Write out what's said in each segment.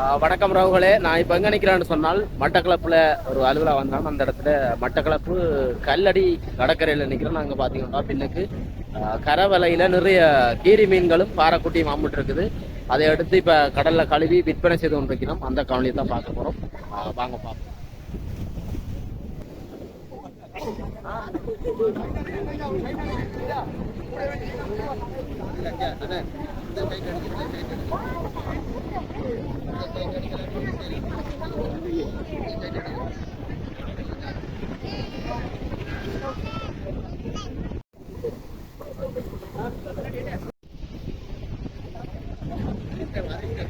ஆஹ் வணக்கம் ரவுகளே. நான் இப்போ எங்கே நிற்கிறேன்னு சொன்னால் மட்டக்களப்பில் ஒரு அலுவலா வந்தான். அந்த இடத்துல மட்டக்களப்பு கல்லடி கடற்கரையில் நிற்கிறோம் நாங்கள் பார்த்தீங்கன்னா பின்னுக்கு ஆஹ் கரவலையில் நிறைய கீரி மீன்களும் பாறைக்குட்டியும் மாம்பிட்டு இருக்குது. அதை எடுத்து இப்போ கடலில் கழுவி விற்பனை செய்து கொண்டிருக்கிறோம். அந்த கவனியை தான் பார்க்க போகிறோம் வாங்க பார்ப்போம்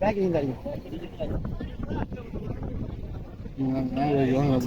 பேக்கிங் தாங்க நான் நான்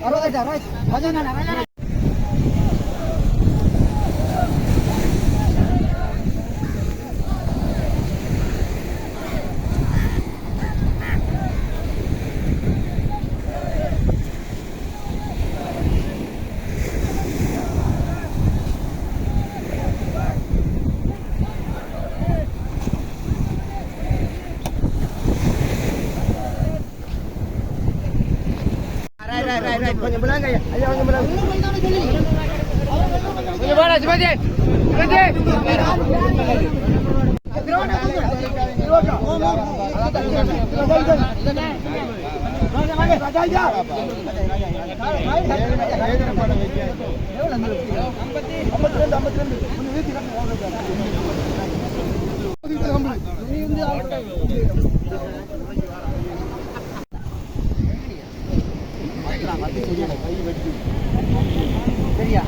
அறுபதாயிரத்து அறுபதாயிரத்து கொஞ்சம் பிள்ளைங்க ஐயா கொஞ்சம் விளாங்க சரியா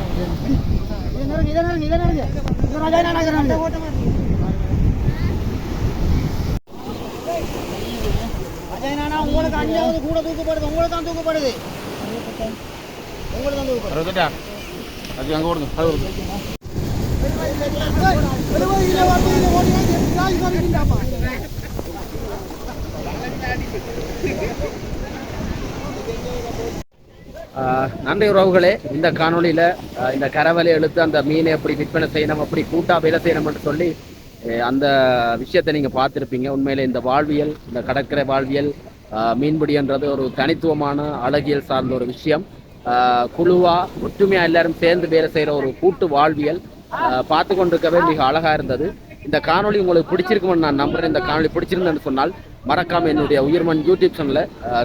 அஜய் நானா உங்களுக்கு அஞ்சாவது கூட தூக்கப்படுது உங்களுக்கு தான் தூக்கப்படுது உங்களுக்கு அது அங்கே கொடுங்க அது கொடுங்க நன்றி உறவுகளே இந்த காணொளியில இந்த கரவலை எடுத்து அந்த மீனை எப்படி விற்பனை செய்யணும் அப்படி கூட்டா வேலை செய்யணும்னு சொல்லி அந்த விஷயத்தை நீங்க பார்த்துருப்பீங்க. உண்மையில் இந்த வாழ்வியல் இந்த கடற்கரை வாழ்வியல் மீன்பிடின்றது ஒரு தனித்துவமான அழகியல் சார்ந்த ஒரு விஷயம். குழுவாக குழுவா ஒற்றுமையா எல்லாரும் சேர்ந்து வேலை செய்யற ஒரு கூட்டு வாழ்வியல் பார்த்து கொண்டிருக்கவே மிக அழகா இருந்தது. இந்த காணொளி உங்களுக்கு பிடிச்சிருக்கும்னு நான் நம்புறேன். இந்த காணொலி பிடிச்சிருந்தேன்னு சொன்னால் மறக்காம என்னுடைய உயிர்மன் யூடியூப் சேனலை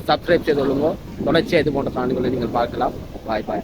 சப்ஸ்கிரைப் செய்து கொள்ளுங்க. தொடர்ச்சியாக இது போன்ற காணொலிகளை நீங்கள் பார்க்கலாம். பாய் பாய்